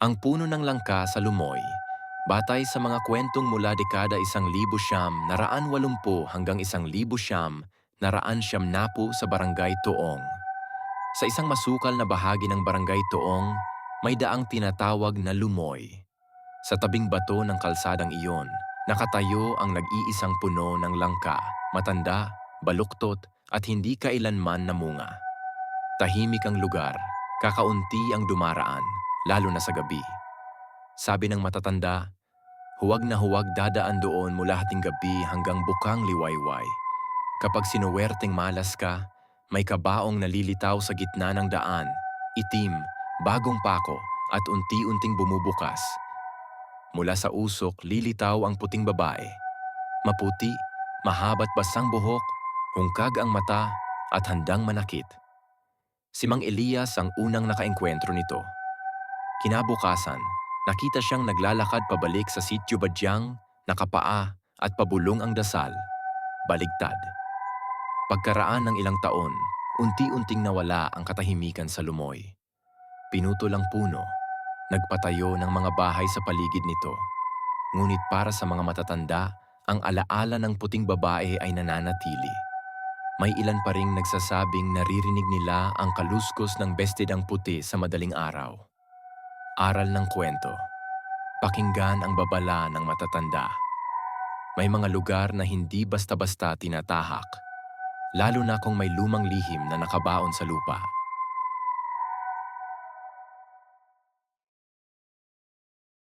Ang puno ng langka sa Lumoy, batay sa mga kwentong mula dekada isang libo siyam naraan walumpu hanggang isang libo siyam naraan siyam napu sa barangay Tuong. Sa isang masukal na bahagi ng barangay Tuong, may daang tinatawag na Lumoy. Sa tabing bato ng kalsadang iyon, nakatayo ang nag-iisang puno ng langka, matanda, baluktot at hindi kailanman namunga. Tahimik ang lugar, kakaunti ang dumaraan, lalo na sa gabi. Sabi ng matatanda, huwag na huwag dadaan doon mula hating gabi hanggang bukang liwayway. Kapag sinuwerteng malas ka, may kabaong nalilitaw sa gitna ng daan, itim, bagong pako at unti-unting bumubukas. Mula sa usok, lilitaw ang puting babae. Maputi, mahabat basang buhok, hungkag ang mata at handang manakit. Si Mang Elias ang unang nakaengkwentro nito. Kinabukasan, nakita siyang naglalakad pabalik sa sityo Badyang, nakapaa at pabulong ang dasal. Baligtad. Pagkaraan ng ilang taon, unti-unting nawala ang katahimikan sa lumoy. Pinutol ang puno, nagpatayo ng mga bahay sa paligid nito. Ngunit para sa mga matatanda, ang alaala ng puting babae ay nananatili. May ilan pa ring nagsasabing naririnig nila ang kaluskos ng bestidang puti sa madaling araw. Aral ng kwento. Pakinggan ang babala ng matatanda. May mga lugar na hindi basta-basta tinatahak, lalo na kung may lumang lihim na nakabaon sa lupa.